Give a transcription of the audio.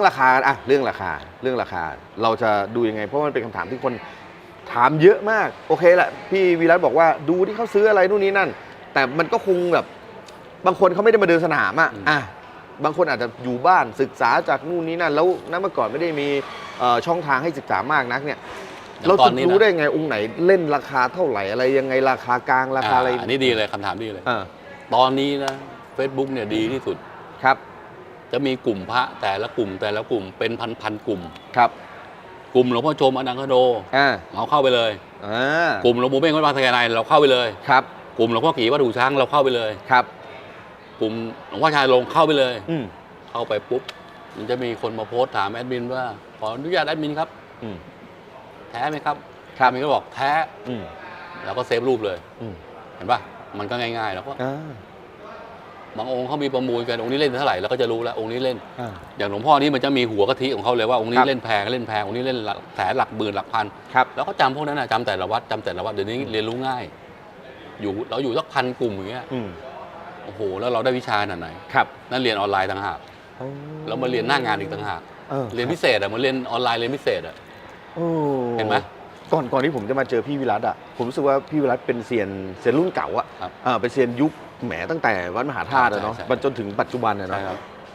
รื่องราคาอะเรื่องราคาเรื่องราคา เราจะดูยังไง เพราะมันเป็นคำถามที่คนถามเยอะมาก โอเคแหละพี่วีรัตบอกว่าดูที่เขาซื้ออะไรนู่นนี่นั่น แต่มันก็คงแบบ บางคนเขาไม่ได้มาเดินสนามอะอืมอะบางคนอาจจะอยู่บ้านศึกษาจากนู่นนี่นั่น แล้วนัเมื่อก่อนไม่ได้มีเอ่อช่องทางให้ศึกษามากนักเนี่ยอย่งเราตอจะนนี้รู้นะได้ไงองค์ไหนเล่นราคาเท่าไหร่อะไรยังไงราคากลางราคาอะไรอันนี้ดีเลยคำถามดีเลยอ่าตอนนี้นะ Facebook เนี่ยดีที่สุดครับ จะมีกลุ่มพระแต่ละกลุ่มแต่ละกลุ่มเป็นพันพันๆกลุ่ม ครับ กลุ่มหลวงพ่อชมอนังคโดอ่าเราเข้าไปเลย อ่ากลุ่มหลวงปู่เบ้งวัดบางสะแกนายเราเข้าไปเลย ครับกลุ่มหลวงพ่อกี่วัดหูช้างเราเข้าไปเลย ครับ กลุ่มหลวงพ่อชายลงเข้าไปเลย อืมเข้าไปปุ๊บมันจะมีคนมาโพสต์ถามแอดมินว่าขออนุญาตแอดมินครับ อืม แท้ไหมครับครับ แอดมินก็บอกแท้อืมแล้วก็เซฟรูปเลย อืมเห็นปะมันก็ง่ายๆแล้วก็อ่า บางองค์เขามีประมูลกันองค์นี้เล่นเท่าไหร่เราก็จะรู้แล้วองค์นี้เล่น อ่า อย่างหลวงพ่อนี่มันจะมีหัวกะทิของเขาเลยว่าองค์นี้ครับ เล่นแพงเล่นแพงองค์นี้เล่นหลักแสนหลักหมื่นหลักพัน ครับ แล้วก็จำพวกนั้นนะจำแต่ละวัดจำแต่ละวัดเดี๋ยวนี้เรียนรู้ง่าย อยู่เราอยู่สักพันกลุ่มอย่างเงี้ยอืมโอ้โหแล้วเราได้วิชาขนาดไหนครับนั่นเรียนออนไลน์ต่างหากแล้วมาเรียนหน้างานอีกต่างหากออเรียนพิเศษอะมันเรียนออนไลน์เรียนพิเศษอะโอ้เห็นไหม ก่อนก่อนที่ผมจะมาเจอพี่วิรัตอะผมรู้สึกว่าพี่วิรัตเป็นเซียนเซียนรุ่นเก่าอะครับเออเป็นเซียนยุคแหมตั้งแต่วัดมหาธาตุอะเนาะใช่ใช่ มันจนถึงปัจจุบันอะเนาะใช่ครับ